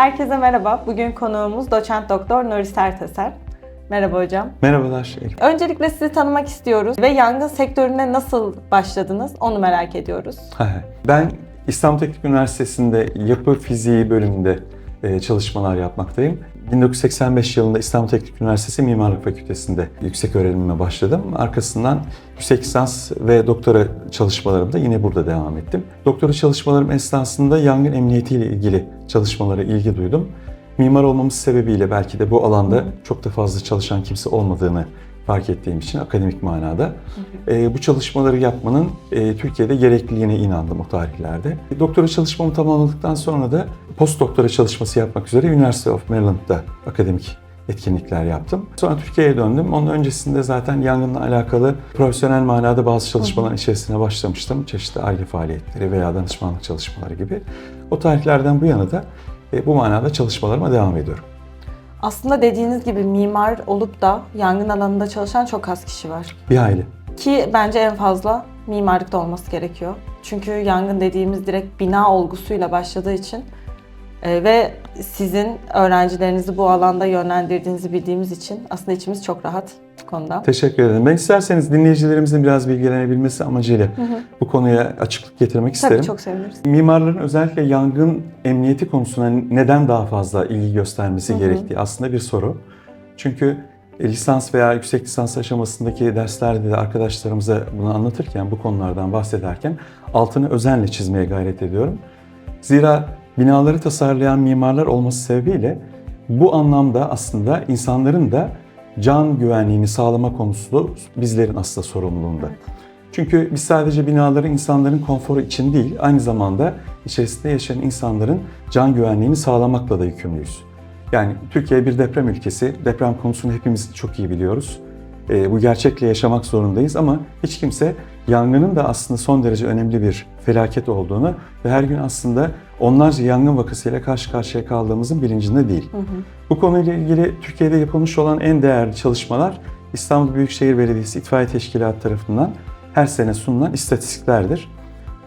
Herkese merhaba. Bugün konuğumuz doçent doktor Nuri Serteser. Merhaba hocam. Merhabalar. Elif. Öncelikle sizi tanımak istiyoruz ve yangın sektörüne nasıl başladınız onu merak ediyoruz. Ben İstanbul Teknik Üniversitesi'nde yapı fiziği bölümünde e, çalışmalar yapmaktayım. 1985 yılında İstanbul Teknik Üniversitesi Mimarlık Fakültesi'nde yüksek öğrenimime başladım. Arkasından yüksek lisans ve doktora çalışmalarımda yine burada devam ettim. Doktora çalışmalarım esnasında yangın emniyetiyle ilgili çalışmalara ilgi duydum. Mimar olmamız sebebiyle belki de bu alanda çok da fazla çalışan kimse olmadığını fark ettiğim için akademik manada e, bu çalışmaları yapmanın e, Türkiye'de gerekliliğine inandım o tarihlerde. Doktora çalışmamı tamamladıktan sonra da post doktora çalışması yapmak üzere University of Maryland'da akademik etkinlikler yaptım. Sonra Türkiye'ye döndüm. Onun öncesinde zaten yangınla alakalı profesyonel manada bazı çalışmaların içerisine başlamıştım. Çeşitli aile faaliyetleri veya danışmanlık çalışmaları gibi. O tarihlerden bu yana da e, bu manada çalışmalarıma devam ediyorum. Aslında dediğiniz gibi mimar olup da yangın alanında çalışan çok az kişi var. Bir aile. Ki bence en fazla mimarlıkta olması gerekiyor. Çünkü yangın dediğimiz direkt bina olgusuyla başladığı için ve sizin öğrencilerinizi bu alanda yönlendirdiğinizi bildiğimiz için aslında içimiz çok rahat bu konuda. Teşekkür ederim. Ben isterseniz dinleyicilerimizin biraz bilgilenebilmesi amacıyla bu konuya açıklık getirmek isterim. Tabii çok seviniriz. Mimarların özellikle yangın emniyeti konusuna neden daha fazla ilgi göstermesi gerektiği aslında bir soru. Çünkü e, lisans veya yüksek lisans aşamasındaki derslerde de arkadaşlarımıza bunu anlatırken, bu konulardan bahsederken altını özenle çizmeye gayret ediyorum. Zira binaları tasarlayan mimarlar olması sebebiyle bu anlamda aslında insanların da can güvenliğini sağlama konusu bizlerin aslında sorumluluğunda. Çünkü biz sadece binaları insanların konforu için değil, aynı zamanda içerisinde yaşayan insanların can güvenliğini sağlamakla da yükümlüyüz. Yani Türkiye bir deprem ülkesi, deprem konusunu hepimiz çok iyi biliyoruz. Ee, bu gerçekle yaşamak zorundayız ama hiç kimse yangının da aslında son derece önemli bir felaket olduğunu ve her gün aslında onlarca yangın vakasıyla karşı karşıya kaldığımızın bilincinde değil. Bu konuyla ilgili Türkiye'de yapılmış olan en değerli çalışmalar İstanbul Büyükşehir Belediyesi İtfaiye Teşkilatı tarafından her sene sunulan istatistiklerdir.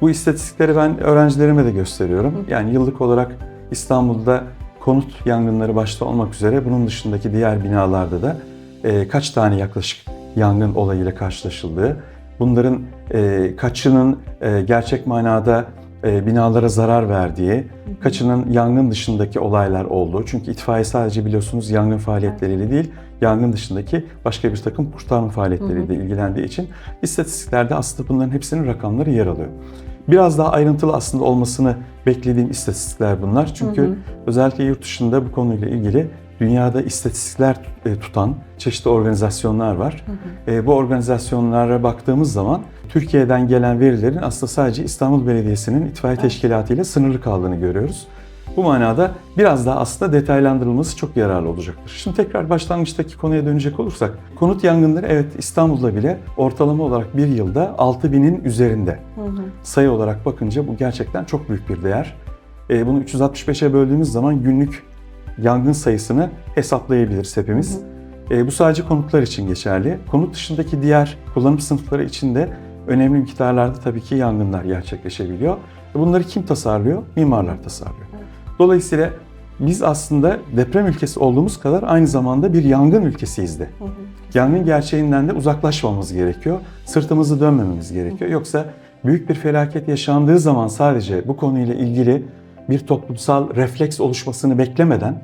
Bu istatistikleri ben öğrencilerime de gösteriyorum. Yani yıllık olarak İstanbul'da konut yangınları başta olmak üzere bunun dışındaki diğer binalarda da e, kaç tane yaklaşık yangın olayıyla karşılaşıldığı, bunların e, kaçının e, gerçek manada binalara zarar verdiği, kaçının yangın dışındaki olaylar olduğu. Çünkü itfaiye sadece biliyorsunuz yangın faaliyetleriyle değil, yangın dışındaki başka bir takım kurtarma faaliyetleriyle ilgilendiği için istatistiklerde aslında bunların hepsinin rakamları yer alıyor. Biraz daha ayrıntılı aslında olmasını beklediğim istatistikler bunlar. Çünkü özellikle yurt dışında bu konuyla ilgili dünyada istatistikler e, tutan çeşitli organizasyonlar var. E, Bu organizasyonlara baktığımız zaman Türkiye'den gelen verilerin aslında sadece İstanbul Belediyesi'nin itfaiye teşkilatı ile sınırlı kaldığını görüyoruz. Bu manada biraz daha aslında detaylandırılması çok yararlı olacaktır. Şimdi tekrar başlangıçtaki konuya dönecek olursak, konut yangınları evet İstanbul'da bile ortalama olarak bir yılda 6000'in üzerinde. Sayı olarak bakınca bu gerçekten çok büyük bir değer. E, Bunu 365'e böldüğümüz zaman günlük yangın sayısını hesaplayabiliriz hepimiz. E, bu sadece konutlar için geçerli. Konut dışındaki diğer kullanım sınıfları için de önemli miktarlarda tabii ki yangınlar gerçekleşebiliyor. E, Bunları kim tasarlıyor? Mimarlar tasarlıyor. Dolayısıyla biz aslında deprem ülkesi olduğumuz kadar aynı zamanda bir yangın ülkesiyiz de. Yangın gerçeğinden de uzaklaşmamamız gerekiyor. Sırtımızı dönmememiz gerekiyor. Yoksa büyük bir felaket yaşandığı zaman sadece bu konuyla ilgili bir toplumsal refleks oluşmasını beklemeden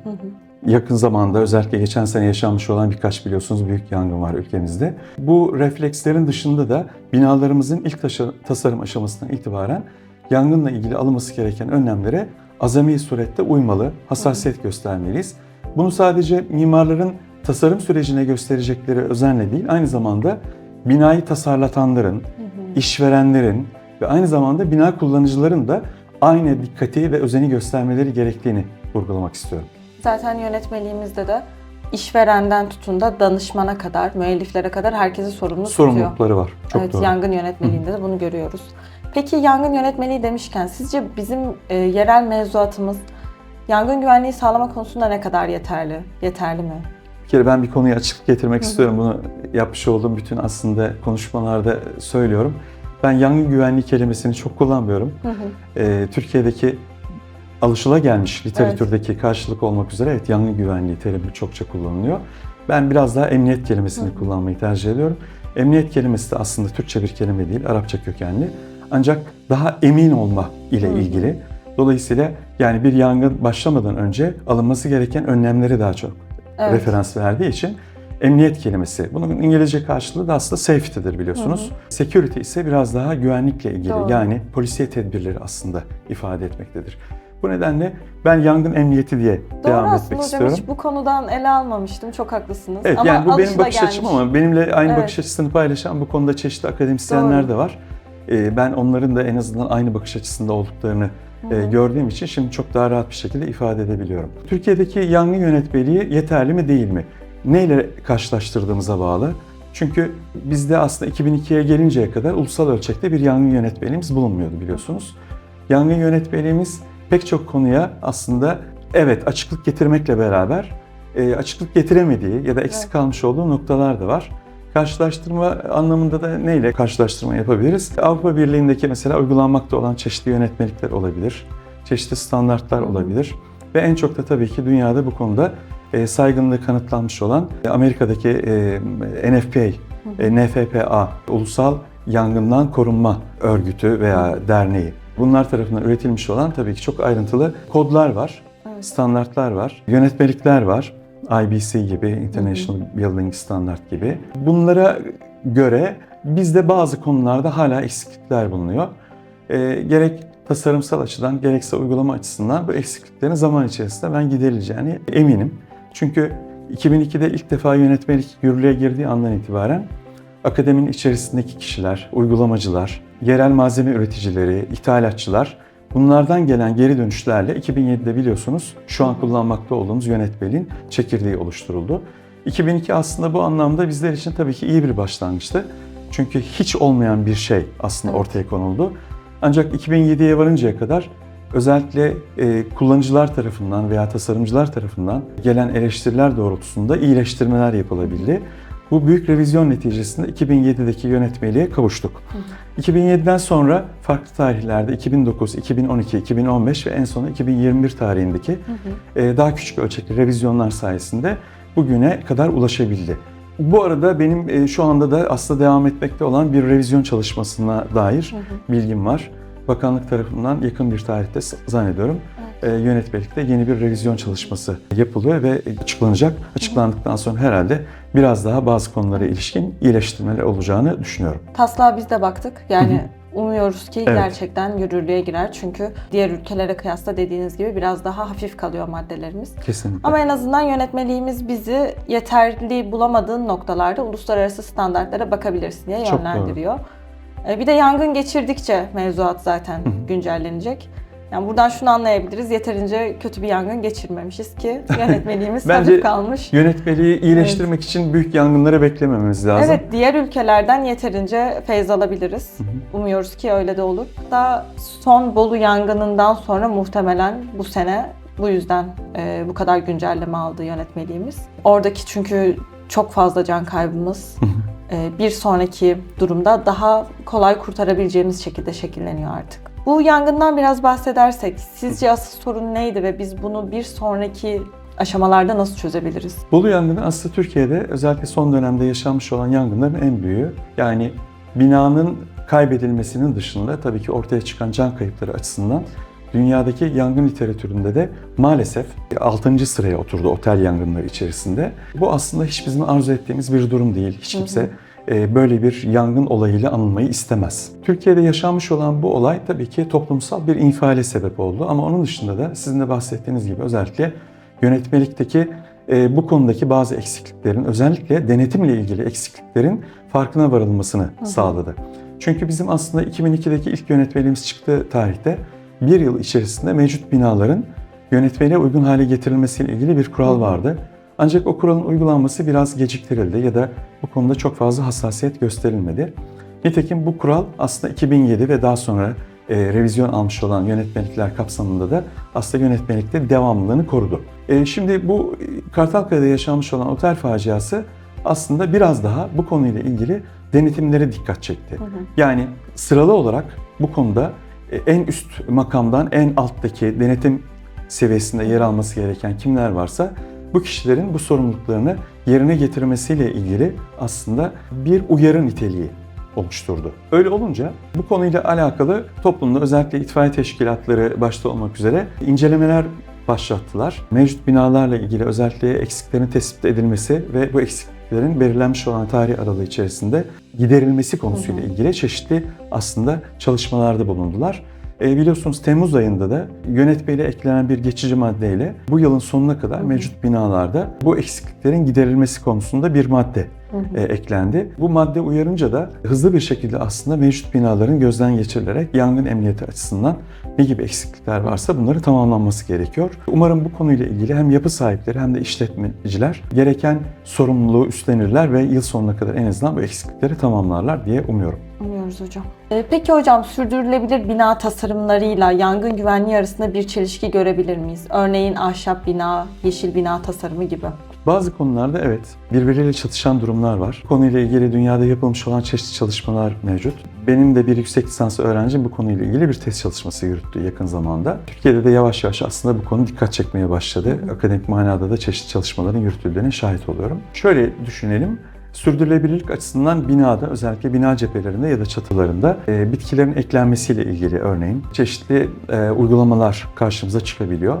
yakın zamanda özellikle geçen sene yaşanmış olan birkaç biliyorsunuz büyük yangın var ülkemizde. Bu reflekslerin dışında da binalarımızın ilk tasarım aşamasından itibaren yangınla ilgili alınması gereken önlemlere azami surette uymalı, hassasiyet göstermeliyiz. Bunu sadece mimarların tasarım sürecine gösterecekleri özenle değil, aynı zamanda binayı tasarlatanların, işverenlerin ve aynı zamanda bina kullanıcıların da aynı dikkati ve özeni göstermeleri gerektiğini vurgulamak istiyorum. Zaten yönetmeliğimizde de işverenden tutun da danışmana kadar, müelliflere kadar herkesi sorumlu tutuyor. Sorumlulukları var. Çok evet, doğru. yangın yönetmeliğinde de bunu görüyoruz. Peki yangın yönetmeliği demişken sizce bizim e, yerel mevzuatımız yangın güvenliği sağlama konusunda ne kadar yeterli? Yeterli mi? Bir kere ben bir konuya açıklık getirmek istiyorum. Bunu yapmış olduğum bütün aslında konuşmalarda söylüyorum. Ben yangın güvenliği kelimesini çok kullanmıyorum. Ee, Türkiye'deki alışılagelmiş literatürdeki karşılık olmak üzere evet yangın güvenliği terimi çokça kullanılıyor. Ben biraz daha emniyet kelimesini kullanmayı tercih ediyorum. Emniyet kelimesi de aslında Türkçe bir kelime değil, Arapça kökenli. Ancak daha emin olma ile ilgili. Dolayısıyla yani bir yangın başlamadan önce alınması gereken önlemleri daha çok Evet. referans verdiği için emniyet kelimesi. Bunun İngilizce karşılığı da aslında safety'dir biliyorsunuz. Security ise biraz daha güvenlikle ilgili Doğru. yani polisiye tedbirleri aslında ifade etmektedir. Bu nedenle ben yangın emniyeti diye Doğru devam aslında etmek hocam istiyorum. hiç bu konudan ele almamıştım. Çok haklısınız. Evet ama yani bu benim bakış alışılagelmiş. açım ama benimle aynı Evet. bakış açısını paylaşan bu konuda çeşitli akademisyenler Doğru. de var. Ee, ben onların da en azından aynı bakış açısında olduklarını e, gördüğüm için şimdi çok daha rahat bir şekilde ifade edebiliyorum. Türkiye'deki yangın yönetmeliği yeterli mi değil mi? Neyle karşılaştırdığımıza bağlı. Çünkü bizde aslında 2002'ye gelinceye kadar ulusal ölçekte bir yangın yönetmeliğimiz bulunmuyordu biliyorsunuz. Yangın yönetmeliğimiz pek çok konuya aslında evet açıklık getirmekle beraber e, açıklık getiremediği ya da eksik Evet. kalmış olduğu noktalar da var. Karşılaştırma anlamında da neyle karşılaştırma yapabiliriz? Avrupa Birliği'ndeki mesela uygulanmakta olan çeşitli yönetmelikler olabilir, çeşitli standartlar olabilir ve en çok da tabii ki dünyada bu konuda e, saygınlığı kanıtlanmış olan Amerika'daki e, NFPA, e, NFPA, Ulusal Yangından Korunma Örgütü veya Derneği. Bunlar tarafından üretilmiş olan tabii ki çok ayrıntılı kodlar var, Evet. standartlar var, yönetmelikler var. IBC gibi, International Building Standard gibi. Bunlara göre bizde bazı konularda hala eksiklikler bulunuyor. E, gerek tasarımsal açıdan gerekse uygulama açısından bu eksikliklerin zaman içerisinde ben giderileceğini eminim. Çünkü 2002'de ilk defa yönetmelik yürürlüğe girdiği andan itibaren akademinin içerisindeki kişiler, uygulamacılar, yerel malzeme üreticileri, ithalatçılar bunlardan gelen geri dönüşlerle 2007'de biliyorsunuz şu an kullanmakta olduğumuz yönetmeliğin çekirdeği oluşturuldu. 2002 aslında bu anlamda bizler için tabii ki iyi bir başlangıçtı. Çünkü hiç olmayan bir şey aslında ortaya konuldu. Ancak 2007'ye varıncaya kadar özellikle e, kullanıcılar tarafından veya tasarımcılar tarafından gelen eleştiriler doğrultusunda iyileştirmeler yapılabildi. Bu büyük revizyon neticesinde 2007'deki yönetmeliğe kavuştuk. 2007'den sonra farklı tarihlerde 2009, 2012, 2015 ve en son 2021 tarihindeki e, daha küçük ölçekli revizyonlar sayesinde bugüne kadar ulaşabildi. Bu arada benim e, şu anda da aslında devam etmekte olan bir revizyon çalışmasına dair bilgim var. Bakanlık tarafından yakın bir tarihte zannediyorum e, yönetmelikte yeni bir revizyon çalışması yapılıyor ve açıklanacak. Açıklandıktan sonra herhalde biraz daha bazı konulara ilişkin iyileştirmeler olacağını düşünüyorum. Taslağa biz de baktık. Yani umuyoruz ki Evet. gerçekten yürürlüğe girer. Çünkü diğer ülkelere kıyasla dediğiniz gibi biraz daha hafif kalıyor maddelerimiz. Kesinlikle. Ama en azından yönetmeliğimiz bizi yeterli bulamadığın noktalarda uluslararası standartlara bakabilirsin diye Çok yönlendiriyor. E, Bir de yangın geçirdikçe mevzuat zaten güncellenecek. Yani buradan şunu anlayabiliriz. Yeterince kötü bir yangın geçirmemişiz ki yönetmeliğimiz Bence kalmış. Yönetmeliği iyileştirmek için büyük yangınları beklemememiz lazım. Evet, diğer ülkelerden yeterince feyz alabiliriz. Umuyoruz ki öyle de olur. Daha son Bolu yangınından sonra muhtemelen bu sene bu yüzden e, bu kadar güncelleme aldı yönetmeliğimiz. Oradaki çünkü çok fazla can kaybımız bir sonraki durumda daha kolay kurtarabileceğimiz şekilde şekilleniyor artık. Bu yangından biraz bahsedersek sizce asıl sorun neydi ve biz bunu bir sonraki aşamalarda nasıl çözebiliriz? Bolu yangını aslında Türkiye'de özellikle son dönemde yaşanmış olan yangınların en büyüğü. Yani binanın kaybedilmesinin dışında tabii ki ortaya çıkan can kayıpları açısından dünyadaki yangın literatüründe de maalesef 6. sıraya oturdu otel yangınları içerisinde. Bu aslında hiç bizim arzu ettiğimiz bir durum değil. Hiç kimse e, böyle bir yangın olayıyla anılmayı istemez. Türkiye'de yaşanmış olan bu olay tabii ki toplumsal bir infiale sebep oldu ama onun dışında da sizin de bahsettiğiniz gibi özellikle yönetmelikteki e, bu konudaki bazı eksikliklerin özellikle denetimle ilgili eksikliklerin farkına varılmasını sağladı. Çünkü bizim aslında 2002'deki ilk yönetmeliğimiz çıktığı tarihte bir yıl içerisinde mevcut binaların yönetmeliğe uygun hale getirilmesiyle ilgili bir kural vardı. Ancak o kuralın uygulanması biraz geciktirildi ya da bu konuda çok fazla hassasiyet gösterilmedi. Nitekim bu kural aslında 2007 ve daha sonra e, revizyon almış olan yönetmelikler kapsamında da aslında yönetmelikte devamlılığını korudu. E, şimdi bu e, Kartalkaya'da yaşanmış olan otel faciası aslında biraz daha bu konuyla ilgili denetimlere dikkat çekti. Yani sıralı olarak bu konuda en üst makamdan en alttaki denetim seviyesinde yer alması gereken kimler varsa bu kişilerin bu sorumluluklarını yerine getirmesiyle ilgili aslında bir uyarı niteliği oluşturdu. Öyle olunca bu konuyla alakalı toplumda özellikle itfaiye teşkilatları başta olmak üzere incelemeler başlattılar. Mevcut binalarla ilgili özellikle eksiklerin tespit edilmesi ve bu eksikliklerin belirlenmiş olan tarih aralığı içerisinde giderilmesi konusuyla ilgili çeşitli aslında çalışmalarda bulundular. E, biliyorsunuz Temmuz ayında da yönetmeyle eklenen bir geçici maddeyle bu yılın sonuna kadar mevcut binalarda bu eksikliklerin giderilmesi konusunda bir madde e, eklendi. Bu madde uyarınca da hızlı bir şekilde aslında mevcut binaların gözden geçirilerek yangın emniyeti açısından ne gibi eksiklikler varsa bunları tamamlanması gerekiyor. Umarım bu konuyla ilgili hem yapı sahipleri hem de işletmeciler gereken sorumluluğu üstlenirler ve yıl sonuna kadar en azından bu eksiklikleri tamamlarlar diye umuyorum. Umuyoruz hocam. Ee, peki hocam sürdürülebilir bina tasarımlarıyla yangın güvenliği arasında bir çelişki görebilir miyiz? Örneğin ahşap bina, yeşil bina tasarımı gibi. Bazı konularda evet birbiriyle çatışan durumlar var. Konuyla ilgili dünyada yapılmış olan çeşitli çalışmalar mevcut. Benim de bir yüksek lisans öğrencim bu konuyla ilgili bir test çalışması yürüttü yakın zamanda. Türkiye'de de yavaş yavaş aslında bu konu dikkat çekmeye başladı. Akademik manada da çeşitli çalışmaların yürütüldüğüne şahit oluyorum. Şöyle düşünelim. Sürdürülebilirlik açısından binada özellikle bina cephelerinde ya da çatılarında e, bitkilerin eklenmesiyle ilgili örneğin çeşitli e, uygulamalar karşımıza çıkabiliyor.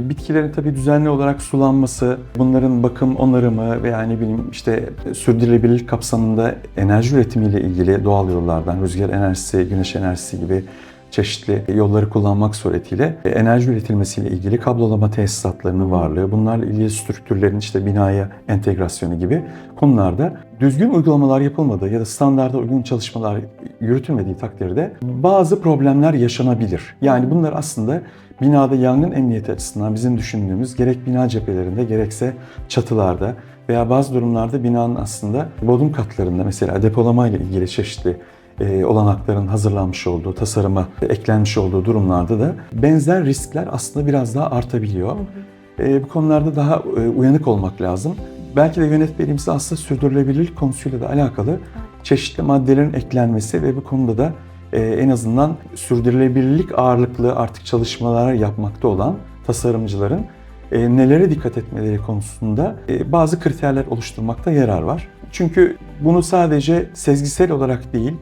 Bitkilerin tabii düzenli olarak sulanması, bunların bakım onarımı veya ne bileyim işte sürdürülebilirlik kapsamında enerji üretimiyle ilgili doğal yollardan rüzgar enerjisi, güneş enerjisi gibi çeşitli yolları kullanmak suretiyle e, enerji üretilmesiyle ilgili kablolama tesisatlarının varlığı, bunlarla ilgili strüktürlerin işte binaya entegrasyonu gibi konularda düzgün uygulamalar yapılmadığı ya da standarda uygun çalışmalar yürütülmediği takdirde bazı problemler yaşanabilir. Yani bunlar aslında binada yangın emniyeti açısından bizim düşündüğümüz gerek bina cephelerinde gerekse çatılarda veya bazı durumlarda binanın aslında bodrum katlarında mesela depolama ile ilgili çeşitli e, olanakların hazırlanmış olduğu, tasarıma eklenmiş olduğu durumlarda da benzer riskler aslında biraz daha artabiliyor. E, bu konularda daha e, uyanık olmak lazım. Belki de yönetmeliğimizde aslında sürdürülebilirlik konusuyla da alakalı çeşitli maddelerin eklenmesi ve bu konuda da e, en azından sürdürülebilirlik ağırlıklı artık çalışmalar yapmakta olan tasarımcıların e, nelere dikkat etmeleri konusunda e, bazı kriterler oluşturmakta yarar var. Çünkü bunu sadece sezgisel olarak değil,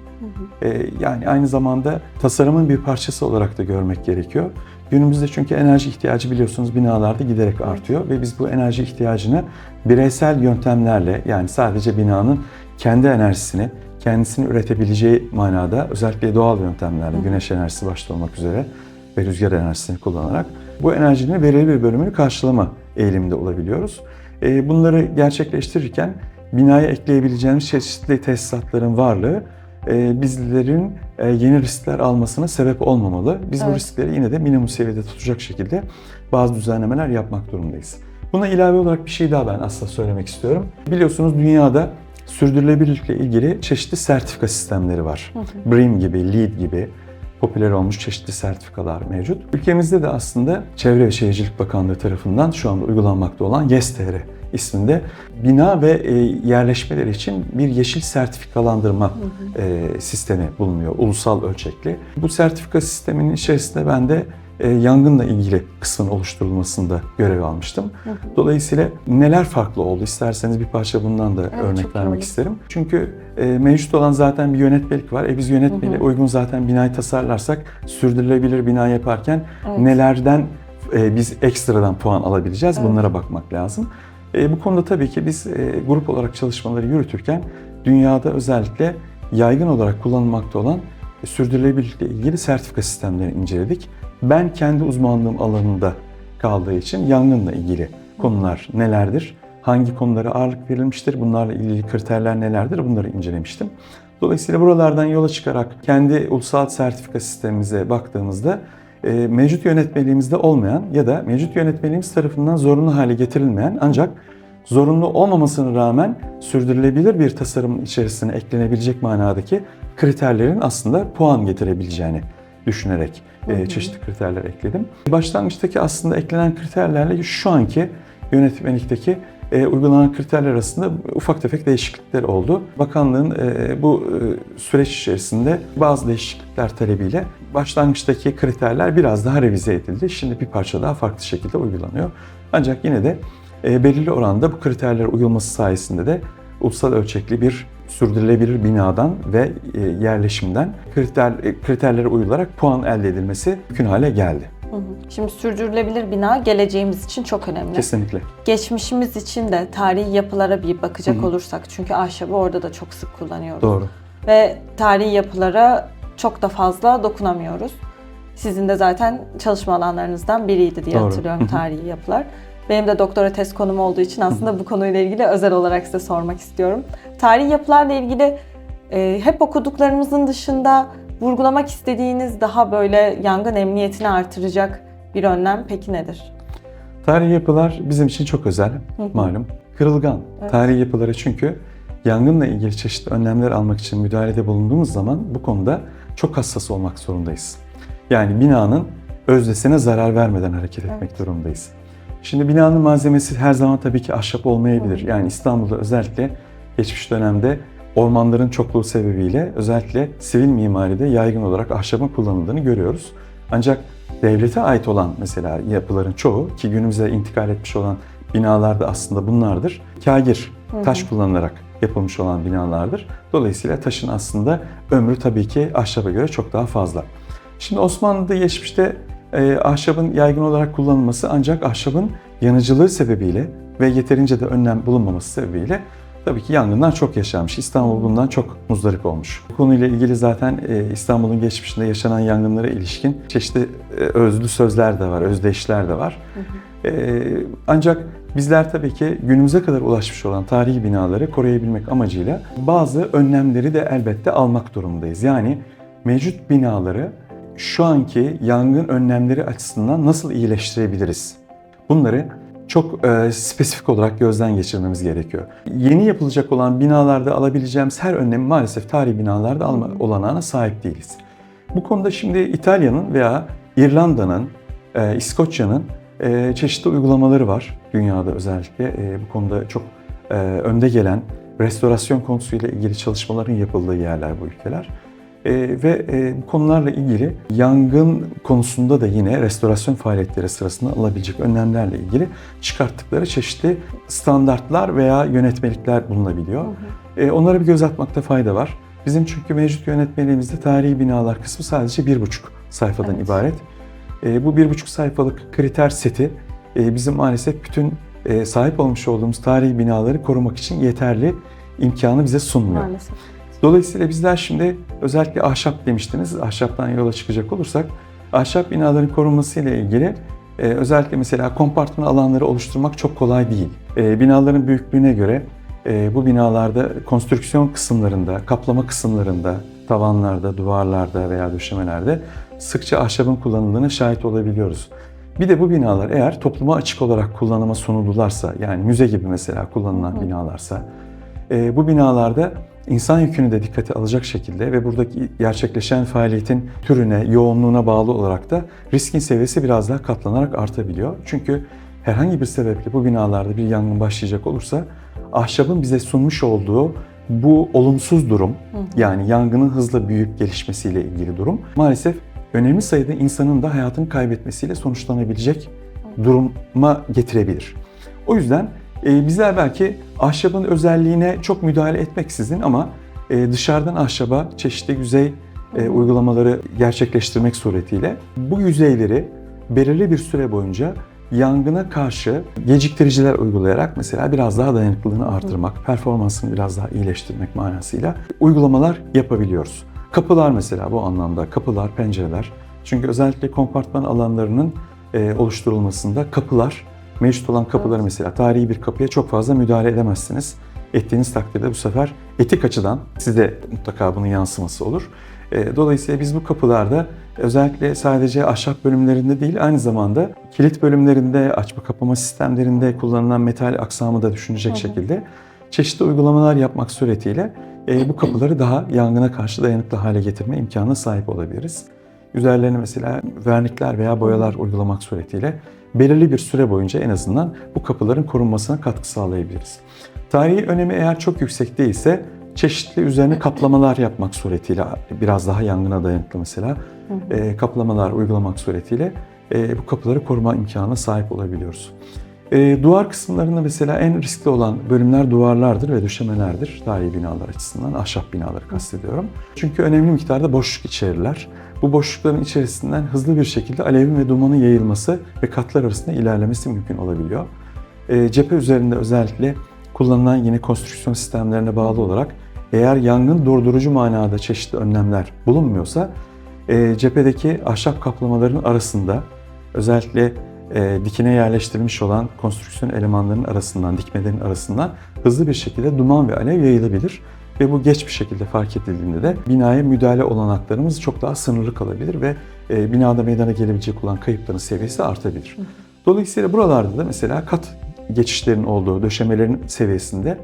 e, yani aynı zamanda tasarımın bir parçası olarak da görmek gerekiyor. Günümüzde çünkü enerji ihtiyacı biliyorsunuz binalarda giderek artıyor ve biz bu enerji ihtiyacını bireysel yöntemlerle yani sadece binanın kendi enerjisini, kendisini üretebileceği manada özellikle doğal yöntemlerle, güneş enerjisi başta olmak üzere ve rüzgar enerjisini kullanarak bu enerjinin belirli bir bölümünü karşılama eğiliminde olabiliyoruz. E, Bunları gerçekleştirirken binaya ekleyebileceğimiz çeşitli tesisatların varlığı e, bizlerin e, yeni riskler almasına sebep olmamalı. Biz bu Evet. riskleri yine de minimum seviyede tutacak şekilde bazı düzenlemeler yapmak durumundayız. Buna ilave olarak bir şey daha ben aslında söylemek istiyorum. Biliyorsunuz dünyada sürdürülebilirlikle ilgili çeşitli sertifika sistemleri var. BREEAM gibi, LEED gibi popüler olmuş çeşitli sertifikalar mevcut. Ülkemizde de aslında Çevre ve Şehircilik Bakanlığı tarafından şu anda uygulanmakta olan YES-TR isminde bina ve e, yerleşmeler için bir yeşil sertifikalandırma e, sistemi bulunuyor ulusal ölçekli. Bu sertifika sisteminin içerisinde ben de yangınla ilgili kısmın oluşturulmasında görev almıştım. Dolayısıyla neler farklı oldu isterseniz bir parça bundan da Evet, örnek iyi vermek olur. isterim. Çünkü e, mevcut olan zaten bir yönetmelik var. E biz yönetmeliğe uygun zaten binayı tasarlarsak sürdürülebilir bina yaparken Evet. nelerden e, biz ekstradan puan alabileceğiz Evet. bunlara bakmak lazım. E, bu konuda tabii ki biz e, grup olarak çalışmaları yürütürken dünyada özellikle yaygın olarak kullanılmakta olan e, sürdürülebilirlikle ilgili sertifika sistemlerini inceledik. Ben kendi uzmanlığım alanında kaldığı için yangınla ilgili konular nelerdir? Hangi konulara ağırlık verilmiştir? Bunlarla ilgili kriterler nelerdir? Bunları incelemiştim. Dolayısıyla buralardan yola çıkarak kendi ulusal sertifika sistemimize baktığımızda e, mevcut yönetmeliğimizde olmayan ya da mevcut yönetmeliğimiz tarafından zorunlu hale getirilmeyen ancak zorunlu olmamasına rağmen sürdürülebilir bir tasarımın içerisine eklenebilecek manadaki kriterlerin aslında puan getirebileceğini düşünerek e, çeşitli kriterler ekledim. Başlangıçtaki aslında eklenen kriterlerle şu anki yönetmelikteki e, uygulanan kriterler arasında ufak tefek değişiklikler oldu. Bakanlığın e, bu e, süreç içerisinde bazı değişiklikler talebiyle başlangıçtaki kriterler biraz daha revize edildi. Şimdi bir parça daha farklı şekilde uygulanıyor. Ancak yine de e, belirli oranda bu kriterlere uyulması sayesinde de ulusal ölçekli bir sürdürülebilir binadan ve e, yerleşimden kriter, e, kriterlere uyularak puan elde edilmesi mümkün hale geldi. Şimdi sürdürülebilir bina geleceğimiz için çok önemli. Kesinlikle. Geçmişimiz için de tarihi yapılara bir bakacak olursak çünkü ahşabı orada da çok sık kullanıyoruz. Doğru. Ve tarihi yapılara çok da fazla dokunamıyoruz. Sizin de zaten çalışma alanlarınızdan biriydi diye Doğru. hatırlıyorum tarihi yapılar. Benim de doktora tez konum olduğu için aslında bu konuyla ilgili özel olarak size sormak istiyorum. Tarihi yapılarla ilgili e, hep okuduklarımızın dışında vurgulamak istediğiniz daha böyle yangın emniyetini artıracak bir önlem peki nedir? Tarihi yapılar bizim için çok özel, malum. Kırılgan. Evet. Tarihi yapıları çünkü yangınla ilgili çeşitli önlemler almak için müdahalede bulunduğumuz zaman bu konuda çok hassas olmak zorundayız. Yani binanın öznesine zarar vermeden hareket etmek Evet. durumundayız. Şimdi binanın malzemesi her zaman tabii ki ahşap olmayabilir. Yani İstanbul'da özellikle geçmiş dönemde ormanların çokluğu sebebiyle özellikle sivil mimaride yaygın olarak ahşabın kullanıldığını görüyoruz. Ancak devlete ait olan mesela yapıların çoğu ki günümüze intikal etmiş olan binalar da aslında bunlardır. Kagir, taş kullanılarak yapılmış olan binalardır. Dolayısıyla taşın aslında ömrü tabii ki ahşaba göre çok daha fazla. Şimdi Osmanlı'da geçmişte e, ahşabın yaygın olarak kullanılması ancak ahşabın yanıcılığı sebebiyle ve yeterince de önlem bulunmaması sebebiyle tabii ki yangından çok yaşanmış. İstanbul bundan çok muzdarip olmuş. Bu konuyla ilgili zaten e, İstanbul'un geçmişinde yaşanan yangınlara ilişkin çeşitli e, özlü sözler de var, özdeyişler de var. E, ancak bizler tabii ki günümüze kadar ulaşmış olan tarihi binaları koruyabilmek amacıyla bazı önlemleri de elbette almak durumundayız. Yani mevcut binaları şu anki yangın önlemleri açısından nasıl iyileştirebiliriz? Bunları çok e, spesifik olarak gözden geçirmemiz gerekiyor. Yeni yapılacak olan binalarda alabileceğimiz her önlemi maalesef tarihi binalarda alma olanağına sahip değiliz. Bu konuda şimdi İtalya'nın veya İrlanda'nın, e, İskoçya'nın e, çeşitli uygulamaları var. Dünyada özellikle e, bu konuda çok e, önde gelen restorasyon konusuyla ilgili çalışmaların yapıldığı yerler bu ülkeler. E, ve e, bu konularla ilgili yangın konusunda da yine restorasyon faaliyetleri sırasında alabilecek önlemlerle ilgili çıkarttıkları çeşitli standartlar veya yönetmelikler bulunabiliyor. E, onlara bir göz atmakta fayda var. Bizim çünkü mevcut yönetmeliğimizde tarihi binalar kısmı sadece bir buçuk sayfadan Evet. ibaret. E, bu bir buçuk sayfalık kriter seti e, bizim maalesef bütün e, sahip olmuş olduğumuz tarihi binaları korumak için yeterli imkanı bize sunmuyor. Maalesef. Dolayısıyla bizler şimdi özellikle ahşap demiştiniz. Ahşaptan yola çıkacak olursak ahşap binaların korunması ile ilgili e, özellikle mesela kompartman alanları oluşturmak çok kolay değil. E, binaların büyüklüğüne göre e, bu binalarda konstrüksiyon kısımlarında, kaplama kısımlarında, tavanlarda, duvarlarda veya döşemelerde sıkça ahşabın kullanıldığına şahit olabiliyoruz. Bir de bu binalar eğer topluma açık olarak kullanıma sunuldularsa, yani müze gibi mesela kullanılan binalarsa, e, bu binalarda insan yükünü de dikkate alacak şekilde ve buradaki gerçekleşen faaliyetin türüne, yoğunluğuna bağlı olarak da riskin seviyesi biraz daha katlanarak artabiliyor. Çünkü herhangi bir sebeple bu binalarda bir yangın başlayacak olursa ahşabın bize sunmuş olduğu bu olumsuz durum yani yangının hızla büyüyüp gelişmesiyle ilgili durum maalesef önemli sayıda insanın da hayatını kaybetmesiyle sonuçlanabilecek duruma getirebilir. O yüzden bizler belki ahşabın özelliğine çok müdahale etmeksizin ama e, dışarıdan ahşaba çeşitli yüzey e, uygulamaları gerçekleştirmek suretiyle bu yüzeyleri belirli bir süre boyunca yangına karşı geciktiriciler uygulayarak mesela biraz daha dayanıklılığını artırmak, performansını biraz daha iyileştirmek manasıyla uygulamalar yapabiliyoruz. Kapılar mesela bu anlamda kapılar, pencereler. Çünkü özellikle kompartman alanlarının e, oluşturulmasında kapılar, mevcut olan kapıları Evet. mesela tarihi bir kapıya çok fazla müdahale edemezsiniz. Ettiğiniz takdirde bu sefer etik açıdan size mutlaka bunun yansıması olur. E, Dolayısıyla biz bu kapılarda özellikle sadece ahşap bölümlerinde değil aynı zamanda kilit bölümlerinde, açma kapama sistemlerinde kullanılan metal aksamı da düşünecek şekilde çeşitli uygulamalar yapmak suretiyle e, bu kapıları daha yangına karşı dayanıklı hale getirme imkanına sahip olabiliriz. Üzerlerine mesela vernikler veya boyalar uygulamak suretiyle belirli bir süre boyunca en azından bu kapıların korunmasına katkı sağlayabiliriz. Tarihi önemi eğer çok yüksek değilse çeşitli üzerine kaplamalar yapmak suretiyle biraz daha yangına dayanıklı mesela e, kaplamalar uygulamak suretiyle e, bu kapıları koruma imkanına sahip olabiliyoruz. E, duvar kısımlarında mesela en riskli olan bölümler duvarlardır ve döşemelerdir. Tarihi binalar açısından, ahşap binaları kastediyorum. Çünkü önemli miktarda boşluk içerirler. Bu boşlukların içerisinden hızlı bir şekilde alevin ve dumanın yayılması ve katlar arasında ilerlemesi mümkün olabiliyor. E, cephe üzerinde özellikle kullanılan yine konstrüksiyon sistemlerine bağlı olarak eğer yangın durdurucu manada çeşitli önlemler bulunmuyorsa e, cephedeki ahşap kaplamaların arasında özellikle e, dikine yerleştirilmiş olan konstrüksiyon elemanlarının arasından, dikmelerin arasından hızlı bir şekilde duman ve alev yayılabilir. Ve bu geç bir şekilde fark edildiğinde de binaya müdahale olanaklarımız çok daha sınırlı kalabilir ve e, binada meydana gelebilecek olan kayıpların seviyesi artabilir. Dolayısıyla buralarda da mesela kat geçişlerin olduğu döşemelerin seviyesinde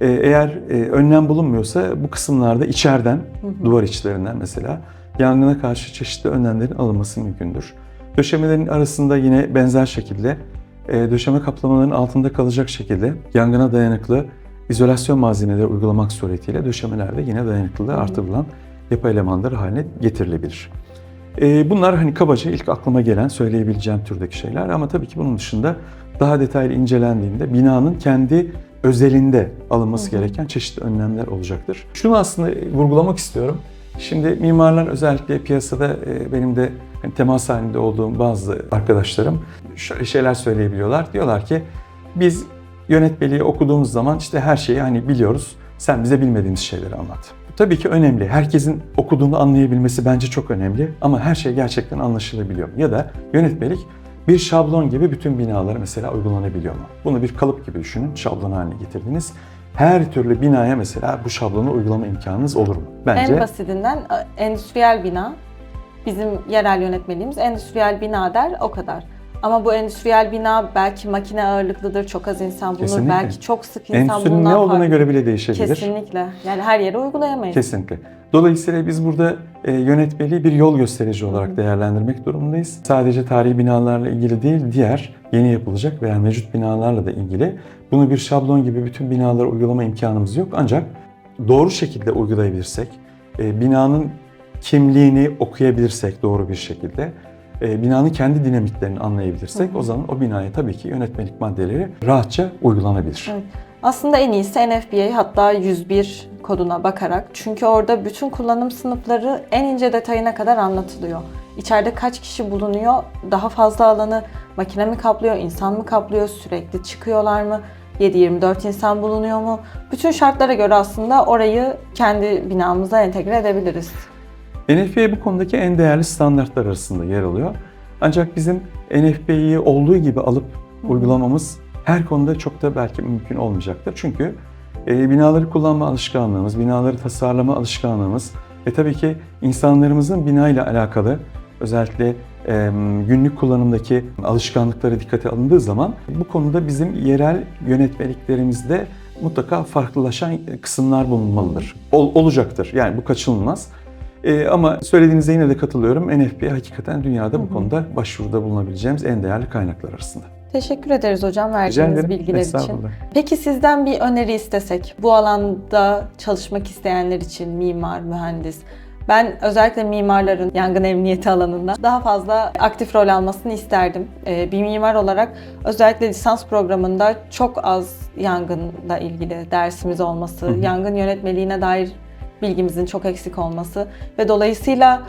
e, eğer e, önlem bulunmuyorsa bu kısımlarda içeriden, duvar içlerinden mesela yangına karşı çeşitli önlemlerin alınması mümkündür. Döşemelerin arasında yine benzer şekilde e, döşeme kaplamalarının altında kalacak şekilde yangına dayanıklı izolasyon malzemeleri uygulamak suretiyle döşemelerde yine dayanıklılığı artırılan yapı elemanları haline getirilebilir. E, bunlar hani kabaca ilk aklıma gelen söyleyebileceğim türdeki şeyler ama tabii ki bunun dışında daha detaylı incelendiğinde binanın kendi özelinde alınması gereken çeşitli önlemler olacaktır. Şunu aslında vurgulamak istiyorum. Şimdi mimarlar özellikle piyasada e, benim de hani temas halinde olduğum bazı arkadaşlarım şöyle şeyler söyleyebiliyorlar. Diyorlar ki biz yönetmeliği okuduğumuz zaman işte her şeyi hani biliyoruz. Sen bize bilmediğimiz şeyleri anlat. Bu tabii ki önemli. Herkesin okuduğunu anlayabilmesi bence çok önemli. Ama her şey gerçekten anlaşılabiliyor mu? Ya da yönetmelik bir şablon gibi bütün binalara mesela uygulanabiliyor mu? Bunu bir kalıp gibi düşünün. Şablon haline getirdiniz. Her türlü binaya mesela bu şablonu uygulama imkanınız olur mu? Bence En basitinden e, endüstriyel bina. Bizim yerel yönetmeliğimiz endüstriyel bina der o kadar. Ama bu endüstriyel bina belki makine ağırlıklıdır, çok az insan bulunur, Kesinlikle. belki çok sık insan endüstrinin bulunan ne olduğuna farklı. göre bile değişebilir. Kesinlikle. Yani her yere uygulayamayız. Kesinlikle. Dolayısıyla biz burada e, yönetmeliği bir yol gösterici olarak değerlendirmek durumundayız. Sadece tarihi binalarla ilgili değil, diğer yeni yapılacak veya mevcut binalarla da ilgili. Bunu bir şablon gibi bütün binalara uygulama imkanımız yok. Ancak doğru şekilde uygulayabilirsek, e, binanın kimliğini okuyabilirsek doğru bir şekilde, binanın kendi dinamiklerini anlayabilirsek o zaman o binaya tabii ki yönetmelik maddeleri rahatça uygulanabilir. Evet. Aslında en iyisi NFPA hatta 101 koduna bakarak. Çünkü orada bütün kullanım sınıfları en ince detayına kadar anlatılıyor. İçeride kaç kişi bulunuyor, daha fazla alanı makine mi kaplıyor, insan mı kaplıyor, sürekli çıkıyorlar mı, 7-24 insan bulunuyor mu? Bütün şartlara göre aslında orayı kendi binamıza entegre edebiliriz. NFPA bu konudaki en değerli standartlar arasında yer alıyor. Ancak bizim NFPA'yı olduğu gibi alıp uygulamamız her konuda çok da belki mümkün olmayacaktır. Çünkü e, binaları kullanma alışkanlığımız, binaları tasarlama alışkanlığımız ve tabii ki insanlarımızın bina ile alakalı özellikle e, günlük kullanımdaki alışkanlıkları dikkate alındığı zaman bu konuda bizim yerel yönetmeliklerimizde mutlaka farklılaşan kısımlar bulunmalıdır. Ol- olacaktır. Yani bu kaçınılmaz. Ee, ama söylediğinize yine de katılıyorum. NFPA hakikaten dünyada bu konuda başvuruda bulunabileceğimiz en değerli kaynaklar arasında. Teşekkür ederiz hocam verdiğiniz bilgiler için. Peki sizden bir öneri istesek, bu alanda çalışmak isteyenler için mimar, mühendis, ben özellikle mimarların yangın emniyeti alanında daha fazla aktif rol almasını isterdim. Ee, Bir mimar olarak özellikle lisans programında çok az yangınla ilgili dersimiz olması, yangın yönetmeliğine dair bilgimizin çok eksik olması ve dolayısıyla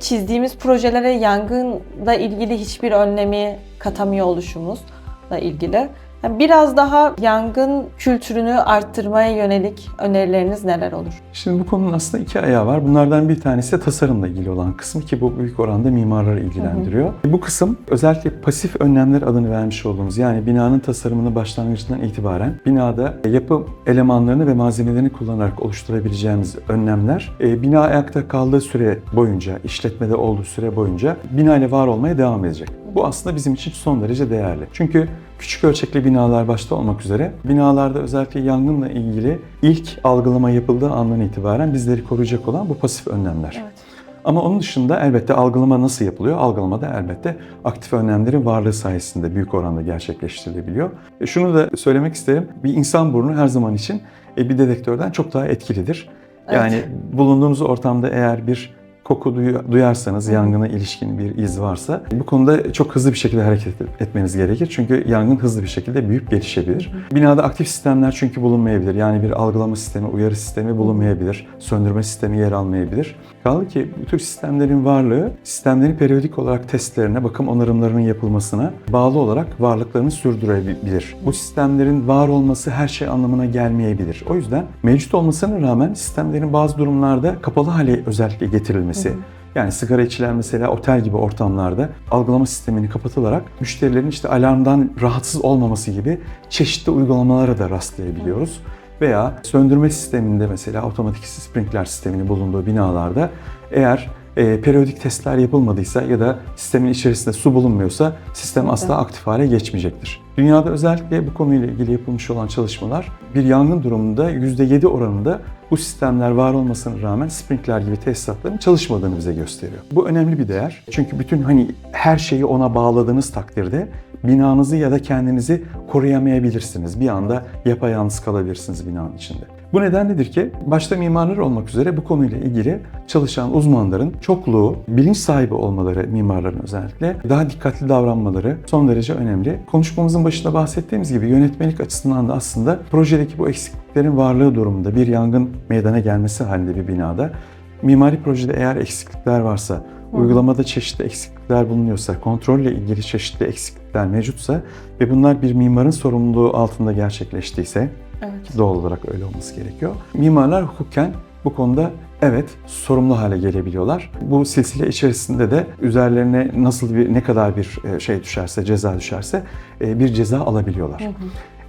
çizdiğimiz projelere yangınla ilgili hiçbir önlemi katamıyor oluşumuzla ilgili. Biraz daha yangın kültürünü arttırmaya yönelik önerileriniz neler olur? Şimdi bu konunun aslında iki ayağı var. Bunlardan bir tanesi de tasarımla ilgili olan kısmı ki bu büyük oranda mimarları ilgilendiriyor. Bu kısım özellikle pasif önlemler adını vermiş olduğumuz yani binanın tasarımını başlangıcından itibaren binada yapı elemanlarını ve malzemelerini kullanarak oluşturabileceğimiz önlemler e, bina ayakta kaldığı süre boyunca, işletmede olduğu süre boyunca bina ile var olmaya devam edecek. Bu aslında bizim için son derece değerli. Çünkü küçük ölçekli binalar başta olmak üzere binalarda özellikle yangınla ilgili ilk algılama yapıldığı andan itibaren bizleri koruyacak olan bu pasif önlemler. Evet. Ama onun dışında elbette algılama nasıl yapılıyor? Algılama da elbette aktif önlemlerin varlığı sayesinde büyük oranda gerçekleştirilebiliyor. E, şunu da söylemek isterim. Bir insan burnu her zaman için e, bir dedektörden çok daha etkilidir. Yani bulunduğunuz ortamda eğer bir koku duyarsanız yangına ilişkin bir iz varsa bu konuda çok hızlı bir şekilde hareket et- etmeniz gerekir. Çünkü yangın hızlı bir şekilde büyüyüp gelişebilir. Binada aktif sistemler çünkü bulunmayabilir. Yani bir algılama sistemi, uyarı sistemi bulunmayabilir. Söndürme sistemi yer almayabilir. Kaldı ki bu tür sistemlerin varlığı sistemlerin periyodik olarak testlerine, bakım onarımlarının yapılmasına bağlı olarak varlıklarını sürdürebilir. Bu sistemlerin var olması her şey anlamına gelmeyebilir. O yüzden mevcut olmasına rağmen sistemlerin bazı durumlarda kapalı hale özellikle getirilmesi, yani sigara içilen mesela otel gibi ortamlarda algılama sistemini kapatılarak müşterilerin işte alarmdan rahatsız olmaması gibi çeşitli uygulamalara da rastlayabiliyoruz. Veya söndürme sisteminde mesela otomatik sprinkler sisteminin bulunduğu binalarda eğer e, periyodik testler yapılmadıysa ya da sistemin içerisinde su bulunmuyorsa sistem asla aktif hale geçmeyecektir. Dünyada özellikle bu konuyla ilgili yapılmış olan çalışmalar bir yangın durumunda %7 oranında bu sistemler var olmasına rağmen sprinkler gibi tesisatların çalışmadığını bize gösteriyor. Bu önemli bir değer. Çünkü bütün hani her şeyi ona bağladığınız takdirde binanızı ya da kendinizi koruyamayabilirsiniz. Bir anda yapayalnız kalabilirsiniz binanın içinde. Bu nedenledir ki? Başta mimarlar olmak üzere bu konuyla ilgili çalışan uzmanların çokluğu, bilinç sahibi olmaları mimarların özellikle daha dikkatli davranmaları son derece önemli. Konuşmamızın başında bahsettiğimiz gibi yönetmelik açısından da aslında projedeki bu eksikliklerin varlığı durumunda bir yangın meydana gelmesi halinde bir binada. Mimari projede eğer eksiklikler varsa, uygulamada çeşitli eksiklikler bulunuyorsa, kontrolle ilgili çeşitli eksiklikler mevcutsa ve bunlar bir mimarın sorumluluğu altında gerçekleştiyse Evet. doğal olarak öyle olması gerekiyor. Mimarlar hukuken bu konuda evet sorumlu hale gelebiliyorlar. Bu silsile içerisinde de üzerlerine nasıl bir ne kadar bir e, şey düşerse, ceza düşerse e, bir ceza alabiliyorlar.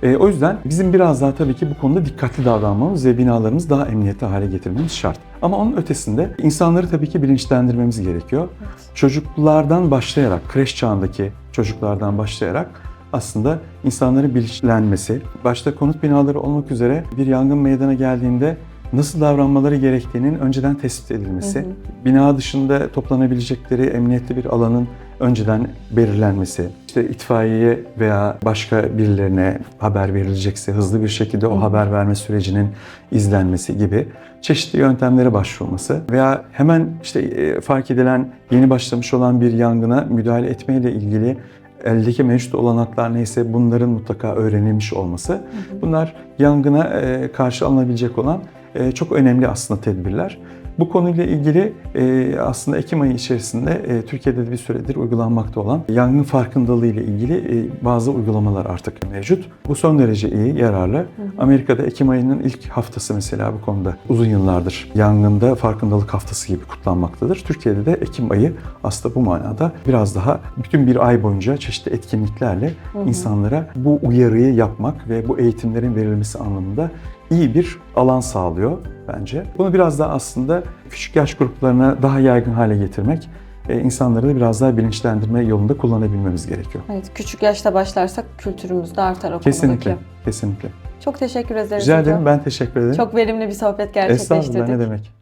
E, O yüzden bizim biraz daha tabii ki bu konuda dikkatli davranmamız ve binalarımızı daha emniyetli hale getirmemiz şart. Ama onun ötesinde insanları tabii ki bilinçlendirmemiz gerekiyor. Çocuklardan başlayarak, kreş çağındaki çocuklardan başlayarak aslında insanların bilinçlenmesi, başta konut binaları olmak üzere bir yangın meydana geldiğinde nasıl davranmaları gerektiğinin önceden tespit edilmesi, bina dışında toplanabilecekleri emniyetli bir alanın önceden belirlenmesi, işte itfaiyeye veya başka birilerine haber verilecekse hızlı bir şekilde o haber verme sürecinin izlenmesi gibi çeşitli yöntemlere başvurması veya hemen işte e, fark edilen yeni başlamış olan bir yangına müdahale etmeyle ilgili eldeki mevcut olanaklar neyse bunların mutlaka öğrenilmiş olması. Bunlar yangına e, karşı alınabilecek olan e, çok önemli aslında tedbirler. Bu konuyla ilgili e, aslında Ekim ayı içerisinde e, Türkiye'de de bir süredir uygulanmakta olan yangın farkındalığı ile ilgili e, bazı uygulamalar artık mevcut. Bu son derece iyi, yararlı. Amerika'da Ekim ayının ilk haftası mesela bu konuda uzun yıllardır yangında farkındalık haftası gibi kutlanmaktadır. Türkiye'de de Ekim ayı aslında bu manada biraz daha bütün bir ay boyunca çeşitli etkinliklerle insanlara bu uyarıyı yapmak ve bu eğitimlerin verilmesi anlamında iyi bir alan sağlıyor bence. Bunu biraz daha aslında küçük yaş gruplarına daha yaygın hale getirmek, e, insanları da biraz daha bilinçlendirme yolunda kullanabilmemiz gerekiyor. Evet, küçük yaşta başlarsak kültürümüz de artar o Kesinlikle, konudaki. kesinlikle. Çok teşekkür ederiz Rica ederim, ben teşekkür ederim. Çok verimli bir sohbet Estağfurullah, gerçekleştirdik. ne demek.